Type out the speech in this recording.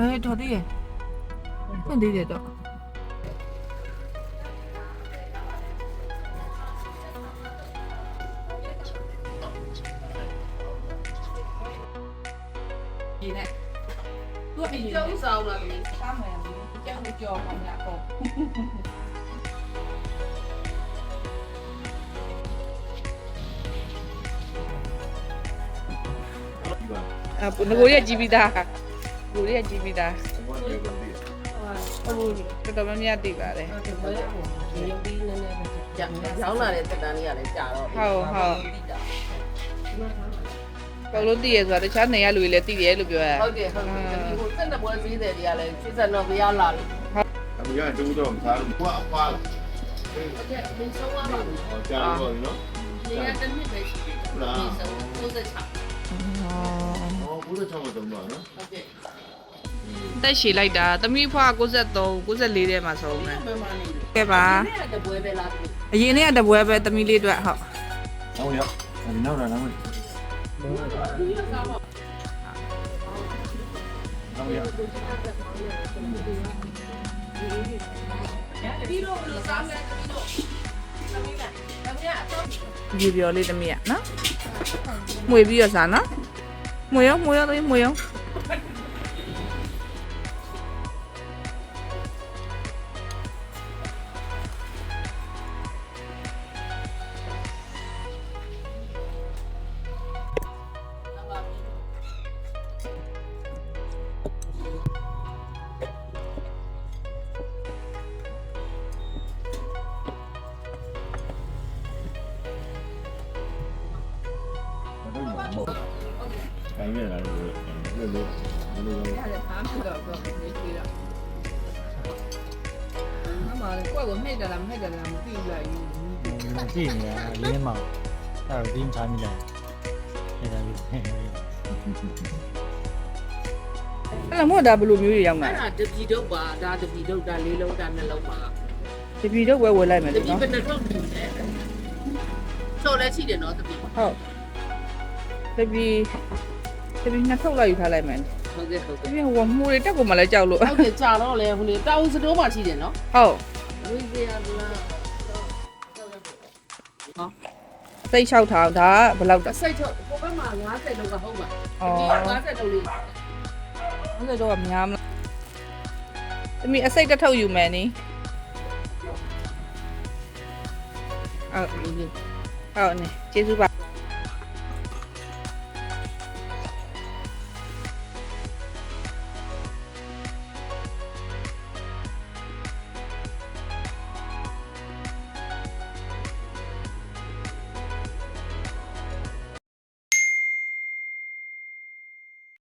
အဲတော်သေးရဲ့ဖွင့်သေးတယ်တော့ဒီနဲ့သူအရင်ကျုံဆောင်လာပြီစားမယ်ကျောင်းကြော်ပါများပေါ့အပင ကိုရကြည့်ပြီးသားကိုရကြည့်ပြီးသားဟုတ်တော်တော်များများသိပါတယ်ဘယ်လိုဒီရုပ်ပြီးနည်းနည်းပဲကြာရောင်းလာတဲ့တက်တန်းလေးကလည်းကြာတော့တော်လို့သိရဆိုတာတခြားနေရလူတွေလည်းသိတယ်လို့ပြောရဟုတ်တယ်ဟုတ်တယ်ဒီကိုစက်နှစ်ပွဲဈေးတယ်တွေကလည်းစစ်စက်တော့မရလာလို့အမေကတူတော့မစားဘူးကွာအဖွားဟုတ်ကဲ့အင်းဆုံးသွားပါဘူးဟောကြားတော့နော်ဒီကတစ်နှစ်ပဲရှိတယ်ဟုတ်လားအင်းဆုံး96 ဟောဘူးတော့ချောင်းတော့တော့နော်ဟုတ်ကဲ့တက်ရှည်လိုက်တာသမီးဖွား93 94ထဲမှာဆုံးတယ်ဘယ်မှာနေလဲကဲပါဒီကတပွဲပဲလားသူအရင်နေ့ကတပွဲပဲသမီးလေးအတွက်ဟုတ်ဟုတ်ရဒီနောက်လာနောက်ဟုတ်ရပြီးတော့ဘယ်လိုစားမလဲပြီးတော့သမီးလားသမီးကအတော့ဒီပြောလေးသမီးကနော်မွေပြီးတော့စားနော် 뭐야 뭐야 너 뭐야? Hãy subscribe cho ခိုင်းရတာလို့လို့လို့လို့ရတယ်ဖားပြီးတော့ပြောနေကြည့်တော့အမလည်းကိုယ့်ကိုနှိပ်တယ်လားမနှိပ်တယ်လားမသိဘူးလားယူကြည့်နေရလင်းမောင်အဲ့တော့ဒီမှထားမိတယ်အဲ့ဒါလေးအဲ့ဒါမို့ဒါဘယ်လိုမျိုးတွေရောက်လာအဲ့ဒါတပီတော့ပါဒါတပီတော့ဒါလေးလုံးဒါနှလုံးပါတပီတော့ဝယ်ဝယ်လိုက်မယ်တလေပီနော်ဘယ်နှထုတ်နေလဲဆော်လဲရှိတယ်နော်တပီဟုတ်ဟုတ်တပီ တပီနှစ်ထုတ်လိုက်ယူထားလိုက်မယ်ကဲ့ဟုတ်တကဲ့ပီဟိုမှုတွေတက်ကိုမှလည်းကြောက်လို့ဟုတ်ကဲ့ကြာတော့လေဟိုလေတောင်စတိုးမှရှိတယ်နော်ဟုတ်ဝိဇေယဗလာစိတ်လျှောက်ထားဒါကဘယ်လောက်တအစိတ်ထုတ်ကိုဘက်မှာ90လောက်ကဟုတ်ပါအော်ဒီ90လောက်လေးအဲ့ဒါတော့များမလားတမီအစိတ်တစ်ထုတ်ယူမယ်နီဟုတ်ဟုတ်နေကျေးဇူးပါ